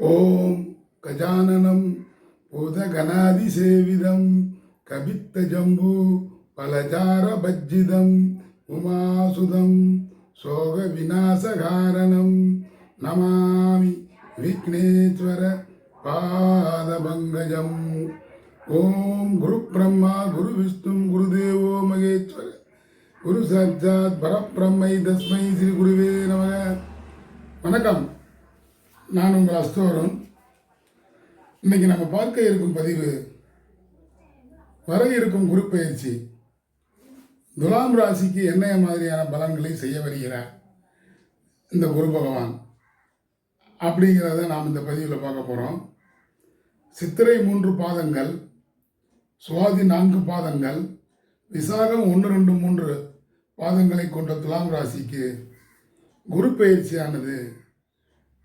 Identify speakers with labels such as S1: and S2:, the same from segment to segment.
S1: ஓம் கஜானனம் பூதகணாதிசேவிதம் கபித்த ஜம்பு பலஜார பஜ்ஜிதம் உமாசுதம் சோக விநாசகாரணம் நமாமி விக்னேஸ்வர பாதபங்கஜம். ஓம் குரு பிரம்மா குரு விஷ்ணு குருதேவோ மகேஸ்வர குரு சாட்சாத் பரப்பிரம்மை தஸ்மை ஸ்ரீ குருவே நமக. வணக்கம். நான் உங்கள் அஸ்தோரம். இன்னைக்கு நம்ம பார்க்க இருக்கும் பதிவு வர இருக்கும் குரு பயிற்சி துலாம் ராசிக்கு என்ன மாதிரியான பலன்களை செய்ய வருகிறார் இந்த குரு பகவான். அப்படிங்கிறத நாம் இந்த பதிவில் பார்க்க போகிறோம் சித்திரை மூன்று பாதங்கள் சுவாதி நான்கு பாதங்கள் விசாகம் ஒன்று ரெண்டு மூன்று பாதங்களை கொண்ட துலாம் ராசிக்கு குரு பயிற்சியானது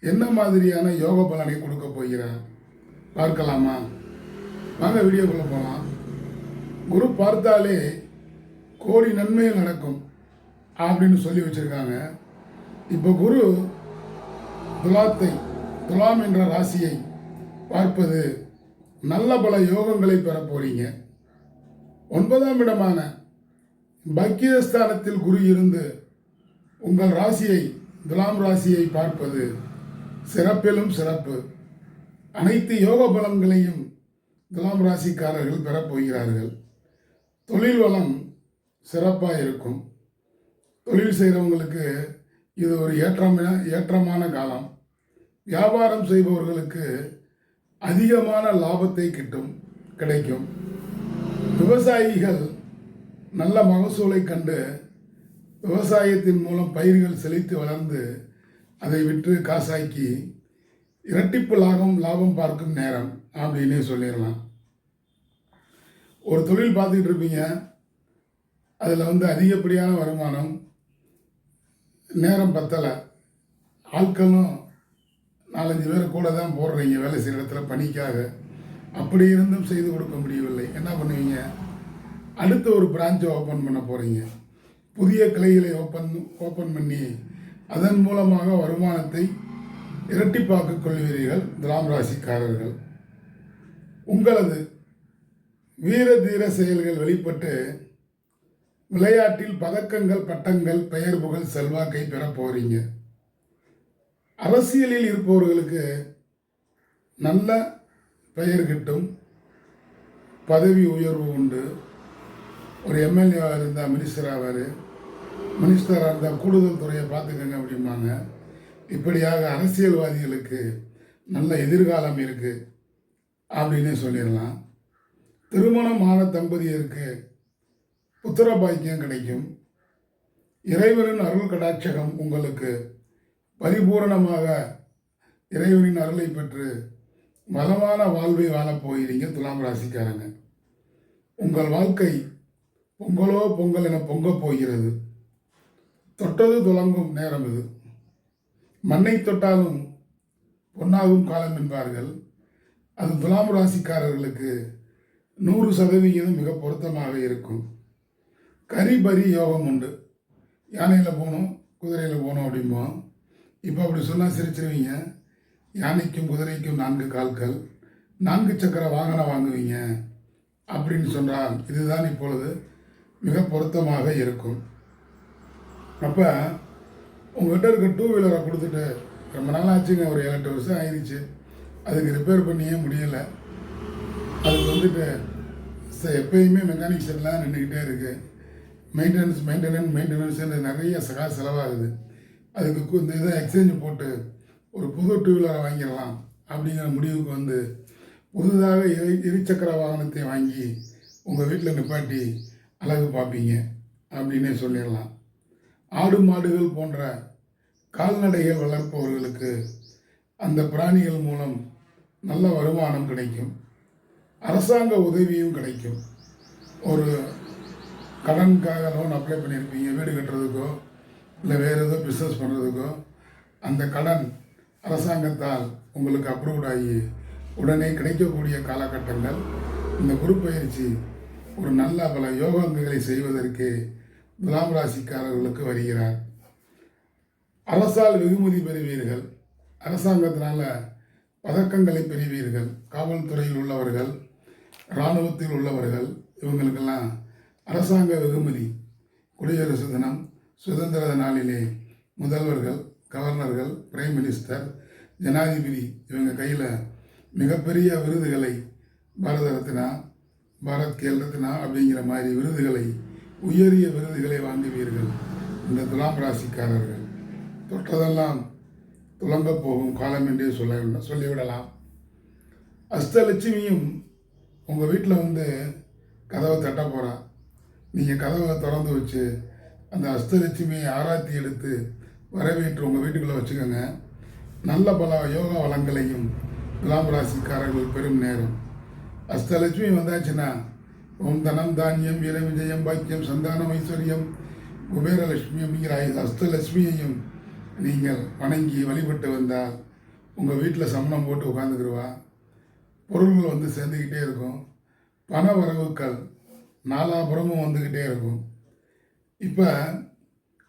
S1: என்ன மாதிரியான யோக பலனை கொடுக்க போகிறார்? பார்க்கலாமா? வாங்க வீடியோக்குள்ளே போகலாம் குரு பார்த்தாலே கோடி நன்மைகள் நடக்கும் அப்படின்னு சொல்லி வச்சுருக்காங்க. இப்போ குரு துலாத்தை துலாம் என்ற ராசியை பார்ப்பது நல்ல பல யோகங்களை பெற போகிறீங்க ஒன்பதாம் இடமான பக்கியஸ்தானத்தில் குரு இருந்து உங்கள் ராசியை துலாம் ராசியை பார்ப்பது சிறப்பிலும் சிறப்பு. அனைத்து யோக பலன்களையும் துலாம் ராசிக்காரர்கள் பெறப்போகிறார்கள் தொழில் வளம் சிறப்பாக இருக்கும். தொழில் செய்கிறவங்களுக்கு இது ஒரு ஏற்றமான ஏற்றமான காலம். வியாபாரம் செய்பவர்களுக்கு அதிகமான லாபத்தை கிட்டும் கிடைக்கும். விவசாயிகள் நல்ல மகசூலை கண்டு விவசாயத்தின் மூலம் பயிர்கள் செழித்து வளர்ந்து அதை விற்று காசாக்கி இரட்டிப்பு லாபம் லாபம் பார்க்கும் நேரம். அப்படின்னு சொல்லிடலாம். ஒரு தொழில் பார்த்துக்கிட்டு இருப்பீங்க. அதில் வந்து அதிகப்படியான வருமானம். நேரம் பத்தலை. ஆட்களும் நாலஞ்சு பேர் கூட தான் போடுறீங்க. வேலை செய்கிற இடத்துல பணிக்காக. அப்படி இருந்தும் செய்து கொடுக்க முடியவில்லை. என்ன பண்ணுவீங்க? அடுத்த ஒரு பிரான்ச்சை ஓப்பன் பண்ண போகிறீங்க புதிய கிளைகளை ஓப்பன் ஓப்பன் பண்ணி அதன் மூலமாக வருமானத்தை இரட்டிப்பாக்கிக் கொள்வீர்கள் துலாம் ராசிக்காரர்கள். உங்களது வீர தீர செயல்கள் வெளிப்பட்டு விளையாட்டில் பதக்கங்கள் பட்டங்கள் பெயர் புகழ் செல்வாக்கை பெற போகிறீங்க அரசியலில் இருப்பவர்களுக்கு நல்ல பெயர் கிட்டும் பதவி உயர்வு உண்டு. ஒரு எம்எல்ஏவாக இருந்தால் மினிஸ்டர் ஆவார். மினிஸ்டராக இருந்தால் கூடுதல் துறையை பார்த்துக்கங்க அப்படிம்பாங்க. இப்படியாக அரசியல்வாதிகளுக்கு நல்ல எதிர்காலம் இருக்குது அப்படின்னு சொல்லிடலாம். திருமணமான தம்பதியருக்கு புத்திர பாக்கியம் கிடைக்கும். இறைவனின் அருள் கடாட்சகம் உங்களுக்கு பரிபூரணமாக இறைவனின் அருளை பெற்று வளமான வாழ்வை வாழப் போகிறீங்க துலாம் ராசிக்காரங்க. உங்கள் வாழ்க்கை பொங்கலோ பொங்கல் என பொங்கப் போகிறது. தொட்டது துலங்கும் நேரம் இது. மண்ணை தொட்டாலும் பொன்னாகும் காலம் என்பார்கள். அது துலாம் ராசிக்காரர்களுக்கு நூறு சதவிகிதம் மிக பொருத்தமாக இருக்கும். கரிபரி யோகம் உண்டு. யானையில் போகணும் குதிரையில் போகணும் அப்படிம்போம். இப்போ அப்படி சொன்னால் சிரிச்சிருவீங்க. யானைக்கும் குதிரைக்கும் நான்கு கால்கள். நான்கு சக்கர வாகனம் வாங்குவீங்க. அப்படின்னு சொன்னால் இதுதான் இப்பொழுது மிக பொருத்தமாக இருக்கும். அப்போ உங்கள்கிட்ட இருக்க டூ வீலரை கொடுத்துட்டு ரொம்ப நாள் ஆச்சுங்க. ஒரு ஏழு எட்டு வருஷம் ஆயிடுச்சு. அதுக்கு ரிப்பேர் பண்ணியே முடியலை. அதுக்கு வந்துட்டு எப்பயுமே மெக்கானிக் செட்லாம் நின்றுக்கிட்டே இருக்குது மெயின்டெனன்ஸ் மெயின்டெனன்ஸ் மெயின்டெனன்ஸ்னு நிறைய சகா செலவாகுது. அதுக்கு இந்த இதை எக்ஸ்சேஞ்ச் போட்டு ஒரு புது டூ வீலரை வாங்கிடலாம் அப்படிங்கிற முடிவுக்கு வந்து புதுதாக இரு இருசக்கர வாகனத்தை வாங்கி உங்கள் வீட்டில் நிப்பாட்டி அழகு பார்ப்பீங்க அப்படின்னே சொல்லிடலாம். ஆடு மாடுகள் போன்ற கால்நடைகள் வளர்ப்பவர்களுக்கு அந்த பிராணிகள் மூலம் நல்ல வருமானம் கிடைக்கும். அரசாங்க உதவியும் கிடைக்கும். ஒரு கடனுக்காக லோன் அப்ளை பண்ணியிருப்பீங்க வீடு கட்டுறதுக்கோ இல்லை வேறு ஏதோ பிஸ்னஸ் பண்ணுறதுக்கோ அந்த கடன் அரசாங்கத்தால் உங்களுக்கு அப்ரூவ்ட் ஆகி உடனே கிடைக்கக்கூடிய காலகட்டங்கள் இந்த குரு பயிற்சி ஒரு நல்ல பல யோகங்களை செய்வதற்கு துலாம் ராசிக்காரர்களுக்கு வருகிறார். அரசால் வெகுமதி பெறுவீர்கள். அரசாங்கத்தினால் பதக்கங்களை பெறுவீர்கள். காவல்துறையில் உள்ளவர்கள் இராணுவத்தில் உள்ளவர்கள் இவங்களுக்கெல்லாம் அரசாங்க வெகுமதி. குடியரசு தினம் சுதந்திர நாளிலே முதல்வர்கள் கவர்னர்கள் பிரைம் மினிஸ்டர் ஜனாதிபதி இவங்க கையில் மிகப்பெரிய விருதுகளை பாரத ரத்னா பாரத் கேல் ரத்னா அப்படிங்கிற மாதிரி விருதுகளை உயரிய விருதுகளை வாங்குவீர்கள் இந்த துலாம் ராசிக்காரர்கள். தொட்டதெல்லாம் துலங்கப் போகும் காலம் என்றே சொல்ல சொல்லிவிடலாம். அஷ்டலட்சுமியும் உங்கள் வீட்டில் வந்து கதவை தட்ட போகிறா நீங்கள் கதவை திறந்து வச்சு அந்த அஷ்டலட்சுமியை ஆராத்தி எடுத்து வரவேற்று உங்கள் வீட்டுக்குள்ளே வச்சுக்கோங்க. நல்ல பல யோகா வளங்களையும் துலாம் ராசிக்காரர்கள் பெரும் நேரம். அஷ்டலட்சுமி வந்தாச்சுன்னா ஓம் தனம் தானியம் வீர விஜயம் பாக்கியம் சந்தானம் ஐஸ்வர்யம் குபேரலட்சுமி அப்படிங்கிற அஸ்தலட்சுமியையும் நீங்கள் வணங்கி வழிபட்டு வந்தால் உங்கள் வீட்டில் சமணம் போட்டு உட்காந்துக்கிடுவா பொருள்கள் வந்து சேர்ந்துக்கிட்டே இருக்கும். பண வரவுகள் நாலாபுறமும் வந்துக்கிட்டே இருக்கும். இப்போ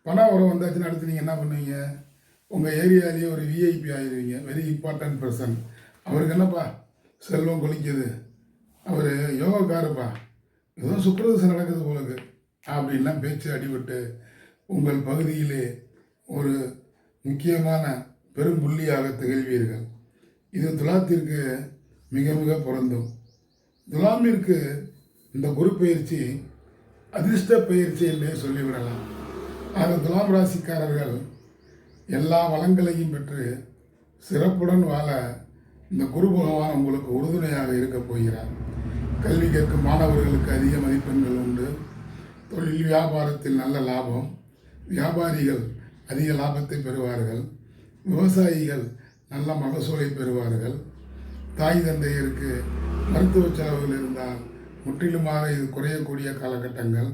S1: பண வரவு வந்தாச்சுன்னா அடுத்து நீங்கள் என்ன பண்ணுவீங்க? உங்கள் ஏரியாலேயே ஒரு விஐபி ஆயிடுவீங்க வெரி இம்பார்ட்டன்ட் பர்சன் அவருக்கு என்னப்பா? செல்வம் கொலிக்குது அவர் யோகாக்காரப்பா. ஏதோ சுக்கிரதசை நடக்குது போலக்கு. அப்படின்லாம் பேச்சு அடிபட்டு உங்கள் பகுதியிலே ஒரு முக்கியமான பெரும் புள்ளியாக திகழ்வீர்கள். இது துலாத்திற்கு மிக மிக பொருந்தும். துலாமிற்கு இந்த குரு பயிற்சி அதிர்ஷ்ட பயிற்சி என்றே சொல்லிவிடலாம். ஆக துலாம் ராசிக்காரர்கள் எல்லா வளங்களையும் பெற்று சிறப்புடன் வாழ இந்த குரு பகவான் உங்களுக்கு உறுதுணையாக இருக்கப் போகிறார். கல்வி கேட்கும் மாணவர்களுக்கு அதிக மதிப்பெண்கள் உண்டு. தொழில் வியாபாரத்தில் நல்ல லாபம். வியாபாரிகள் அதிக லாபத்தை பெறுவார்கள். விவசாயிகள் நல்ல மகசூலை பெறுவார்கள். தாய் தந்தையருக்கு மருத்துவ செலவுகள் இருந்தால் முற்றிலுமாக இது குறையக்கூடிய காலகட்டங்கள்.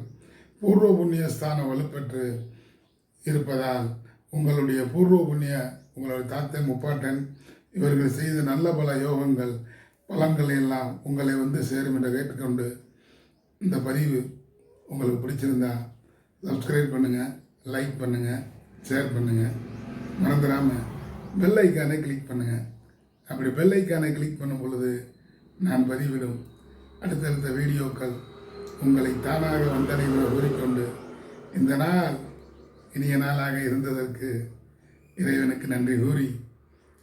S1: பூர்வ புண்ணிய ஸ்தானம் வலுப்பெற்று இருப்பதால் உங்களுடைய பூர்வ புண்ணிய உங்களுடைய தாத்தன் முப்பாட்டன் இவர்கள் செய்த நல்ல பல யோகங்கள் பலன்கள் எல்லாம் உங்களை வந்து சேரும் என்று கேட்டுக்கொண்டு இந்த பதிவு உங்களுக்கு பிடிச்சிருந்தா சப்ஸ்கிரைப் பண்ணுங்கள் லைக் பண்ணுங்கள் ஷேர் பண்ணுங்கள் மறந்துடாமல் பெல் ஐக்கானை கிளிக் பண்ணுங்கள் அப்படி பெல் ஐக்கானை கிளிக் பண்ணும் பொழுது நான் பதிவிடும் அடுத்தடுத்த வீடியோக்கள் உங்களை தானாக வந்தடைந்து கூறிக்கொண்டு இந்த நாள் இனிய நாளாக இருந்ததற்கு இறைவனுக்கு நன்றி கூறி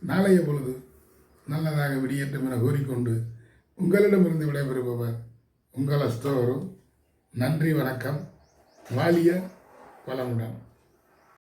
S1: நாளைய பொழுது நல்லதாக விடியட்டும் என கூறிக்கொண்டு உங்களிடமிருந்து விடைபெறுபவர் உங்கள் அஸ்தோரும் நன்றி வணக்கம். வாலிய வளமுடன்.